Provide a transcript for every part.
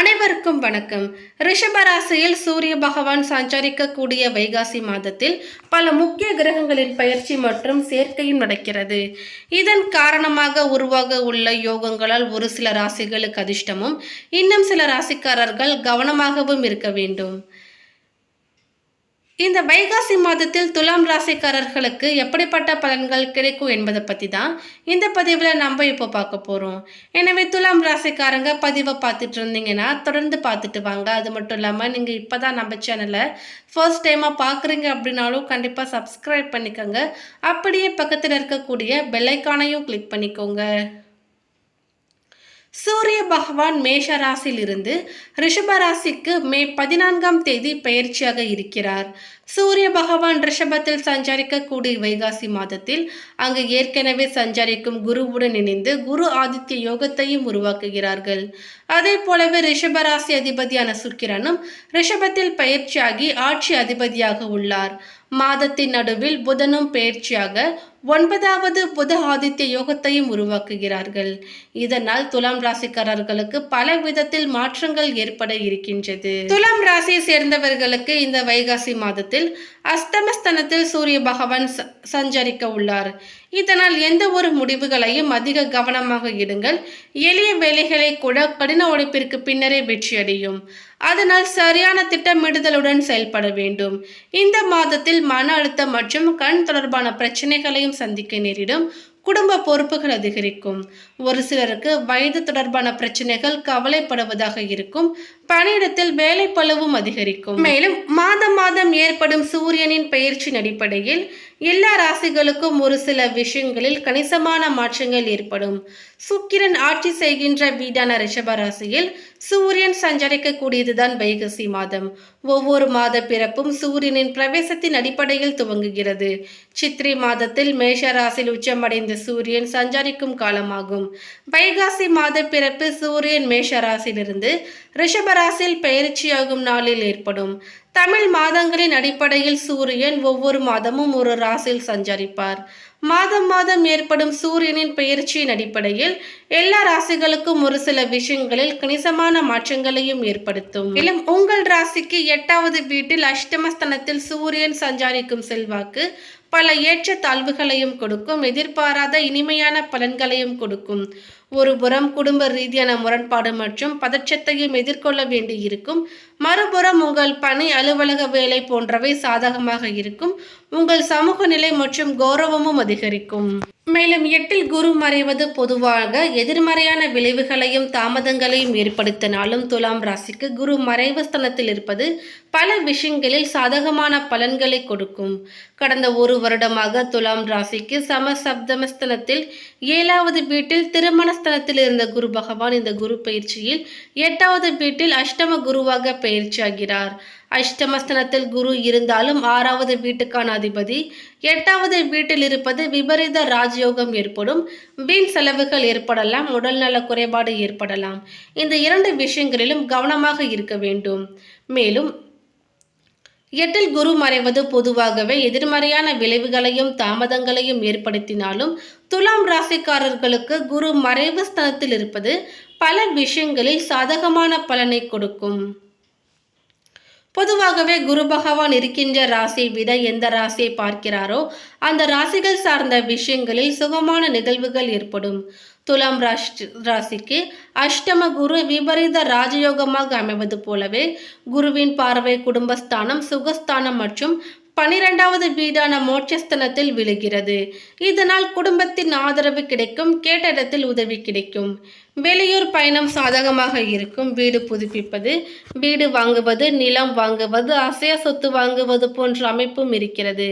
அனைவருக்கும் வணக்கம். ரிஷபராசியில் சூரிய பகவான் சஞ்சரிக்கக்கூடிய வைகாசி மாதத்தில் பல முக்கிய கிரகங்களின் பயிற்சி மற்றும் சேர்க்கையும் நடக்கிறது. இதன் காரணமாக உருவாக உள்ள யோகங்களால் ஒரு சில ராசிகளுக்கு அதிர்ஷ்டமும் இன்னும் சில ராசிக்காரர்கள் கவனமாகவும் இருக்க வேண்டும். இந்த வைகாசி மாதத்தில் துலாம் ராசிக்காரர்களுக்கு எப்படிப்பட்ட பலன்கள் கிடைக்கும் என்பதை பற்றி தான் இந்த பதிவில் நம்ம இப்போ பார்க்க போகிறோம் எனவே துலாம் ராசிக்காரங்க பதிவை பார்த்துட்டு இருந்தீங்கன்னா தொடர்ந்து பார்த்துட்டு வாங்க. அது மட்டும் இல்லாமல் நீங்கள் இப்போ தான் நம்ம சேனலை ஃபர்ஸ்ட் டைமாக பார்க்குறீங்க அப்படின்னாலும் கண்டிப்பாக சப்ஸ்கிரைப் பண்ணிக்கோங்க. அப்படியே பக்கத்தில் இருக்கக்கூடிய பெல்லைக்கானையும் கிளிக் பண்ணிக்கோங்க. சூரிய பகவான் மேஷ ராசியிலிருந்து ரிஷப ராசிக்கு மே பதினான்காம் தேதி பயிற்சியாக இருக்கிறார். சூரிய பகவான் ரிஷபத்தில் சஞ்சரிக்கக்கூடிய வைகாசி மாதத்தில் அங்கு ஏற்கனவே சஞ்சரிக்கும் குருவுடன் இணைந்து குரு ஆதித்ய யோகத்தையும் உருவாக்குகிறார்கள். அதே போலவே ரிஷப ராசி அதிபதியான சுக்கிரனும் ரிஷபத்தில் பயிற்சியாகி ஆட்சி அதிபதியாக உள்ளார். மாதத்தின் நடுவில் புதனும் பயிற்சியாக ஒன்பதாவது புத ஆதித்ய யோகத்தையும் உருவாக்குகிறார்கள். இதனால் துலாம் ராசிக்காரர்களுக்கு பல விதத்தில் மாற்றங்கள் ஏற்பட இருக்கின்றது. துலாம் ராசியை சேர்ந்தவர்களுக்கு இந்த வைகாசி மாதத்தில் அஸ்தமஸ்தனத்தில் சூரிய பகவான் ச- சஞ்சரிக்க உள்ளார். இதனால் எந்த ஒரு முடிவுகளையும் அதிக கவனமாக இடுங்கள் எளிய வேலைகளை கூட கடின உழைப்பிற்கு பின்னரே வெற்றியடையும். அதனால் சரியான திட்டமிடுதலுடன் செயல்பட வேண்டும். இந்த மாதத்தில் மன அழுத்தம் மற்றும் கண் தொடர்பான பிரச்சனைகளையும் சந்திக்க நேரிடும். குடும்ப பொறுப்புகள் அதிகரிக்கும். ஒரு சிலருக்கு வயது தொடர்பான பிரச்சனைகள் கவலைப்படுவதாக இருக்கும். பணியிடத்தில் வேலை பளுவும் அதிகரிக்கும். மேலும் மாதம் மாதம் ஏற்படும் சூரியனின் பயிற்சியின் அடிப்படையில் எல்லா ராசிகளுக்கும் ஒரு சில விஷயங்களில் கணிசமான மாற்றங்கள் ஏற்படும். சுக்கிரன் ஆட்சி செய்கின்ற வீடான ரிஷப ராசியில் சூரியன் சஞ்சரிக்கக்கூடியதுதான் வைகசி மாதம். ஒவ்வொரு மாத பிறப்பும் சூரியனின் பிரவேசத்தின் அடிப்படையில் துவங்குகிறது. சித்திரை மாதத்தில் மேஷ ராசியில் உச்சமடைந்த சூரியன் சஞ்சரிக்கும் காலமாகும். வைகாசி மாத பிறப்பு சூரியன் மேஷ ராசியிலிருந்து ரிஷபராசியில் பயிற்சியாகும் நாளில் ஏற்படும். தமிழ் மாதங்களின் அடிப்படையில் சூரியன் ஒவ்வொரு மாதமும் ஒரு ராசியில் சஞ்சரிப்பார். மாதம் மாதம் ஏற்படும் சூரியனின் பெயர்ச்சியின் அடிப்படையில் எல்லா ராசிகளுக்கும் ஒரு சில விஷயங்களில் கணிசமான மாற்றங்களையும் ஏற்படுத்தும். மேலும் உங்கள் ராசிக்கு எட்டாவது வீட்டில் அஷ்டமஸ்தனத்தில் சூரியன் சஞ்சாரிக்கும் செல்வாக்கு பல ஏற்ற தாழ்வுகளையும் கொடுக்கும். எதிர்பாராத இனிமையான பலன்களையும் கொடுக்கும். ஒரு புறம் குடும்ப ரீதியான முரண்பாடு மற்றும் பதற்றத்தையும் எதிர்கொள்ள வேண்டியிருக்கும். மறுபுறம் உங்கள் பணி அலுவலக வேலை போன்றவை சாதகமாக இருக்கும். உங்கள் சமூக நிலை மற்றும் கௌரவமும் அதிகரிக்கும். மேலும் எட்டில் குரு மறைவது பொதுவாக எதிர்மறையான விளைவுகளையும் தாமதங்களையும் ஏற்படுத்தினாலும் துலாம் ராசிக்கு குரு மறைவு ஸ்தலத்தில் இருப்பது பல விஷயங்களில் சாதகமான பலன்களை கொடுக்கும். கடந்த ஒரு வருடமாக துலாம் ராசிக்கு சம சப்தமஸ்தலத்தில் ஏழாவது வீட்டில் திருமணஸ்தலத்தில் இருந்த குரு பகவான் இந்த குரு பயிற்சியில் எட்டாவது வீட்டில் அஷ்டம குருவாக பயிற்சியாகிறார். அஷ்டமஸ்தனத்தில் குரு இருந்தாலும் ஆறாவது வீட்டுக்கான அதிபதி எட்டாவது வீட்டில் இருப்பது விபரீத ராஜயோகம் ஏற்படும் வீண் செலவுகள் ஏற்படலாம் உடல்நல குறைபாடு ஏற்படலாம். இந்த இரண்டு விஷயங்களிலும் கவனமாக இருக்க வேண்டும். மேலும் எட்டில் குரு மறைவது பொதுவாகவே எதிர்மறையான விளைவுகளையும் தாமதங்களையும் ஏற்படுத்தினாலும் துலாம் ராசிக்காரர்களுக்கு குரு மறைவு ஸ்தனத்தில் இருப்பது பல விஷயங்களில் சாதகமான பலனை கொடுக்கும். பொதுவாகவே குரு பகவான் இருக்கின்ற ராசியை விட எந்த ராசியை பார்க்கிறாரோ அந்த ராசிகள் சார்ந்த விஷயங்களில் சுகமான நிகழ்வுகள் ஏற்படும். துலாம் ராசி ராசிக்கு அஷ்டம குரு விபரீத ராஜயோகமாக அமைவது போலவே குருவின் பார்வை குடும்பஸ்தானம் சுகஸ்தானம் மற்றும் பனிரெண்டாவது வீடான மோட்சஸ்தனத்தில் விழுகிறது. இதனால் குடும்பத்தின் ஆதரவு கிடைக்கும் கேட்ட இடத்தில் உதவி கிடைக்கும். வெளியூர் பயணம் சாதகமாக இருக்கும். வீடு புதுப்பிப்பது வீடு வாங்குவது நிலம் வாங்குவது அசைய சொத்து வாங்குவது போன்ற அமைப்பும் இருக்கிறது.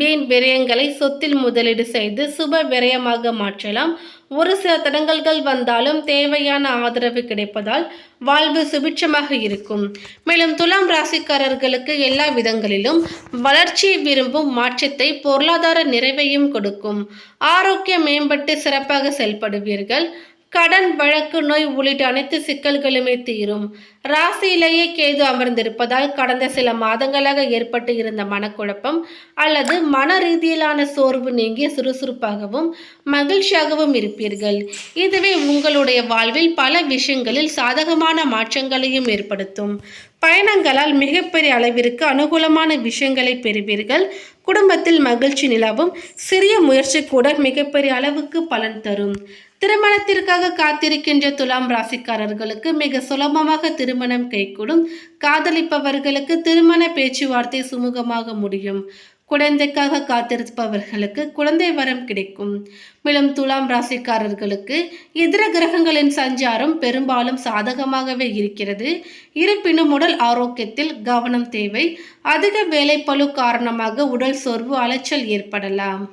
வீண் விரயங்களை சொத்தில் முதலீடு செய்து சுப விரயமாக மாற்றலாம். ஒரு சில தடங்கல்கள் வந்தாலும் தேவையான ஆதரவு கிடைப்பதால் வாழ்வு சுபிட்சமாக இருக்கும். மேலும் துலாம் ராசிக்காரர்களுக்கு எல்லா விதங்களிலும் வளர்ச்சியை விரும்பும் மாற்றத்தை பொருளாதார நிறைவையும் கொடுக்கும். ஆரோக்கியம் மேம்பட்டு சிறப்பாக செயல்படுவீர்கள். கடன் வழக்கு நோய் உள்ளிட்ட அனைத்து சிக்கல்களுமே தீரும். ராசியிலேயே கேது அமர்ந்திருப்பதால் கடந்த சில மாதங்களாக ஏற்பட்டு இருந்த மனக்குழப்பம் அல்லது மன ரீதியிலான சோர்வு நீங்கி சுறுசுறுப்பாகவும் மகிழ்ச்சியாகவும் இருப்பீர்கள். இதுவே உங்களுடைய வாழ்வில் பல விஷயங்களில் சாதகமான மாற்றங்களையும் ஏற்படுத்தும். பயணங்களால் மிகப்பெரிய அளவிற்கு அனுகூலமான விஷயங்களை பெறுவீர்கள். குடும்பத்தில் மகிழ்ச்சி நிலவும். சிறிய முயற்சி கூட மிகப்பெரிய அளவுக்கு பலன் தரும். திருமணத்திற்காக காத்திருக்கின்ற துலாம் ராசிக்காரர்களுக்கு மிக சுலபமாக திருமணம் கைகூடும். காதலிப்பவர்களுக்கு திருமண பேச்சுவார்த்தை சுமூகமாக முடியும். குழந்தைக்காக காத்திருப்பவர்களுக்கு குழந்தை வரம் கிடைக்கும். மேலும் துலாம் ராசிக்காரர்களுக்கு இதர கிரகங்களின் சஞ்சாரம் பெரும்பாலும் சாதகமாகவே இருக்கிறது. இருப்பினும் உடல் ஆரோக்கியத்தில் கவனம் தேவை. அதிக வேலைப்பளு காரணமாக உடல் சோர்வு அலைச்சல் ஏற்படலாம்.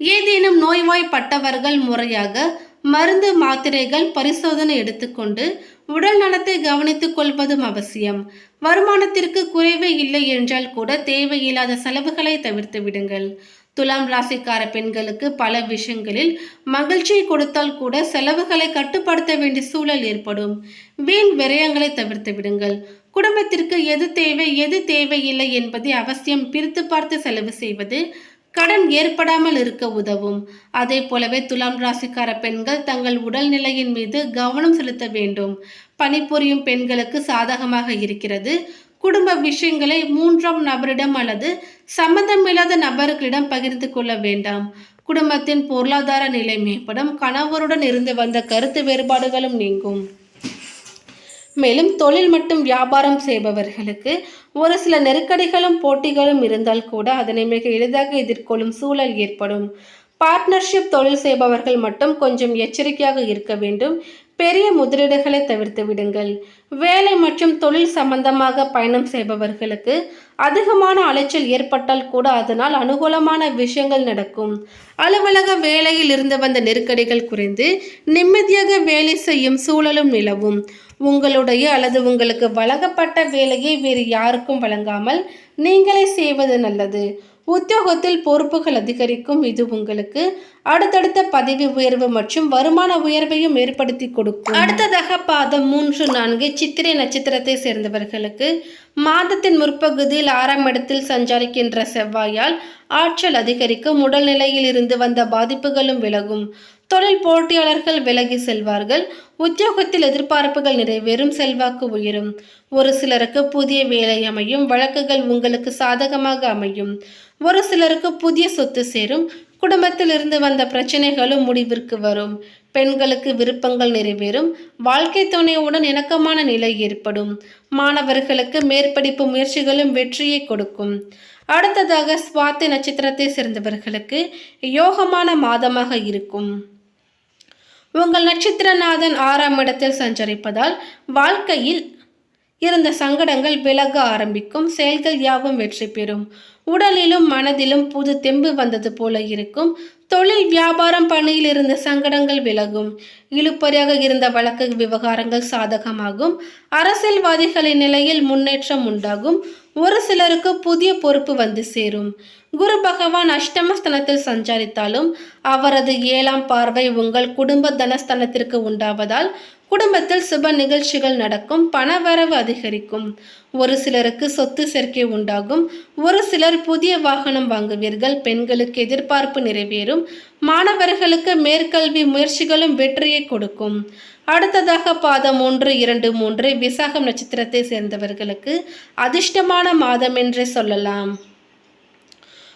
ஏதேனும் நோய்வாய்ப்பட்டவர்கள் முறையாக மருந்து மாத்திரைகள் பரிசோதனை எடுத்துக்கொண்டு உடல் நலத்தை கவனித்துக் கொள்வதும் அவசியம். வருமானத்திற்கு குறைவே இல்லை என்றால் கூட தேவையில்லாத செலவுகளை தவிர்த்து விடுங்கள். துலாம் ராசிக்கார பெண்களுக்கு பல விஷயங்களில் மகிழ்ச்சியை கொடுத்தால் கூட செலவுகளை கட்டுப்படுத்த வேண்டிய சூழல் ஏற்படும். வீண் விரயங்களை தவிர்த்து விடுங்கள். குடும்பத்திற்கு எது தேவை எது தேவையில்லை என்பதை அவசியம் பிரித்து பார்த்து செலவு செய்வது கடன் ஏற்படாமல் இருக்க உதவும். அதே போலவே துலாம் ராசிக்கார பெண்கள் தங்கள் உடல்நிலையின் மீது கவனம் செலுத்த வேண்டும். பணிபுரியும் பெண்களுக்கு சாதகமாக இருக்கிறது. குடும்ப விஷயங்களை மூன்றாம் நபரிடம் அல்லது சம்பந்தமில்லாத நபர்களிடம் பகிர்ந்து கொள்ள வேண்டாம். குடும்பத்தின் பொருளாதார நிலை மேம்படும். கணவருடன் இருந்து வந்த கருத்து வேறுபாடுகளும் நீங்கும். மேலும் தொழில் மற்றும் வியாபாரம் செய்பவர்களுக்கு ஒரு சில நெருக்கடிகளும் போட்டிகளும் இருந்தால் கூட அதனை மிக எளிதாக எதிர்கொள்ளும் சூழல் ஏற்படும். பார்ட்னர்ஷிப் தொழில் செய்பவர்கள் மட்டும் கொஞ்சம் எச்சரிக்கையாக இருக்க வேண்டும். பெரிய முதலீடுகளை தவிர்த்து விடுங்கள். வேலை மற்றும் தொழில் சம்பந்தமாக பயணம் செய்பவர்களுக்கு அதிகமான அலைச்சல் ஏற்பட்டால் கூட அதனால் அனுகூலமான விஷயங்கள் நடக்கும். அலுவலக வேலையில் இருந்து வந்த நெருக்கடிகள் குறைந்து நிம்மதியாக வேலை செய்யும் சூழலும் நிலவும். உங்களுடைய அல்லது உங்களுக்கு வழங்கப்பட்ட வேலையை வேறு யாருக்கும் வழங்காமல் நீங்களே செய்வது நல்லது. உத்தியோகத்தில் பொறுப்புகள் அதிகரிக்கும். இது உங்களுக்கு அடுத்தடுத்த பதவி உயர்வு மற்றும் வருமான உயர்வையும் ஏற்படுத்தி கொடுக்கும். அடுத்ததாக பாதம் மூன்று நான்கு சித்திரை நட்சத்திரத்தை சேர்ந்தவர்களுக்கு மாதத்தின் முற்பகுதியில் ஆறாம் இடத்தில் சஞ்சாரிக்கின்ற செவ்வாயால் ஆற்றல் அதிகரிக்கும். உடல்நிலையில் இருந்து வந்த பாதிப்புகளும் விலகும். தொழில் போட்டியாளர்கள் விலகி செல்வார்கள். உத்தியோகத்தில் எதிர்பார்ப்புகள் நிறைவேறும் செல்வாக்கு உயரும். ஒரு சிலருக்கு புதிய வேலை அமையும். வழக்குகள் உங்களுக்கு சாதகமாக அமையும். ஒரு சிலருக்கு புதிய சொத்து சேரும். குடும்பத்தில் இருந்து வந்த பிரச்சனைகளும் முடிவிற்கு வரும். பெண்களுக்கு விருப்பங்கள் நிறைவேறும். வாழ்க்கை துணையுடன் இணக்கமான நிலை ஏற்படும். மாணவர்களுக்கு மேற்படிப்பு முயற்சிகளும் வெற்றியை கொடுக்கும். அடுத்ததாக சுவாத்தி நட்சத்திரத்தை சேர்ந்தவர்களுக்கு யோகமான மாதமாக இருக்கும். உங்கள் நட்சத்திரநாதன் ஆறாம் இடத்தில் சஞ்சரிப்பதால் வாழ்க்கையில் இருந்த சங்கடங்கள் விலக ஆரம்பிக்கும். செயல்கள் யாவும் வெற்றி பெறும். உடலிலும் மனதிலும் புது தெம்பு வந்தது போல இருக்கும். தொழில் வியாபாரம் பணியில் இருந்த சங்கடங்கள் விலகும். இழுப்பறியாக இருந்த வழக்கு விவகாரங்கள் சாதகமாகும். அரசியல்வாதிகளின் நிலையில் முன்னேற்றம் உண்டாகும். ஒரு சிலருக்கு புதிய பொறுப்பு வந்து சேரும். குரு பகவான் அஷ்டமஸ்தனத்தில் சஞ்சரித்தாலும் அவரது ஏழாம் பார்வை உங்கள் குடும்ப தனஸ்தனத்திற்கு உண்டாவதால் குடும்பத்தில் சுப நிகழ்ச்சிகள் நடக்கும் பணவரவு அதிகரிக்கும். ஒரு சிலருக்கு சொத்து சேர்க்கை உண்டாகும். ஒரு சிலர் புதிய வாகனம் வாங்குவீர்கள் பெண்களுக்கு எதிர்பார்ப்பு நிறைவேறும். மாணவர்களுக்கு மேற்கல்வி முயற்சிகளும் வெற்றியை கொடுக்கும். அடுத்ததாக பாதம் ஒன்று இரண்டு மூன்று விசாகம் நட்சத்திரத்தை சேர்ந்தவர்களுக்கு அதிர்ஷ்டமான மாதம் என்றே சொல்லலாம்.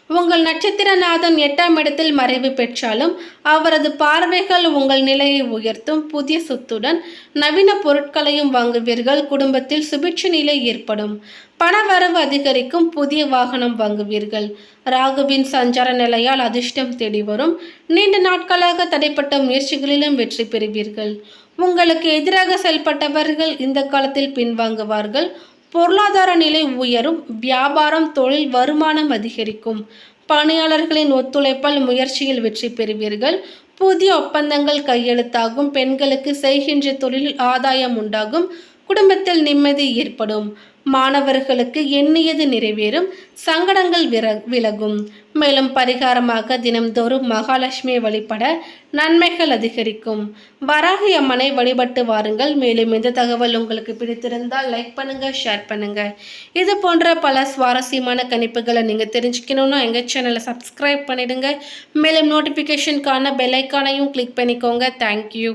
உங்கள் நட்சத்திரநாதன் எட்டாம் இடத்தில் மறைவு பெற்றாலும் அவரது பார்வைகள் உங்கள் நிலையை உயர்த்தும் புதிய சொத்துடன் நவீன பொருட்களையும் வாங்குவீர்கள். குடும்பத்தில் சுபிட்ச நிலை ஏற்படும். பணவரவு அதிகரிக்கும். புதிய வாகனம் வாங்குவீர்கள். ராகுவின் சஞ்சார நிலையால் அதிர்ஷ்டம் தேடி வரும். நீண்ட நாட்களாக தடைப்பட்ட முயற்சிகளிலும் வெற்றி பெறுவீர்கள். உங்களுக்கு எதிராக செயல்பட்டவர்கள் இந்த காலத்தில் பின்வாங்குவார்கள். பொருளாதார நிலை உயரும் வியாபாரம் தொழில் வருமானம் அதிகரிக்கும். பணியாளர்களின் ஒத்துழைப்பால் முயற்சியில் வெற்றி பெறுவீர்கள். புதிய ஒப்பந்தங்கள் கையெழுத்தாகும். பெண்களுக்கு செய்கின்ற தொழிலில் ஆதாயம் உண்டாகும். குடும்பத்தில் நிம்மதி ஏற்படும். மாணவர்களுக்கு எண்ணியது நிறைவேறும் சங்கடங்கள் விர விலகும். மேலும் பரிகாரமாக தினம்தோறும் மகாலட்சுமியை வழிபட நன்மைகள் அதிகரிக்கும். வராகி அம்மனை வழிபட்டு வாருங்கள். மேலும் இந்த தகவல் உங்களுக்கு பிடித்திருந்தால் லைக் பண்ணுங்க ஷேர் பண்ணுங்க. இது போன்ற பல சுவாரஸ்யமான கணிப்புகளை நீங்கள் தெரிஞ்சுக்கணும்னா எங்கள் சேனலை சப்ஸ்கிரைப் பண்ணிடுங்க. மேலும் நோட்டிஃபிகேஷனுக்கான பெல் ஐக்கானையும் கிளிக் பண்ணிக்கோங்க. Thank you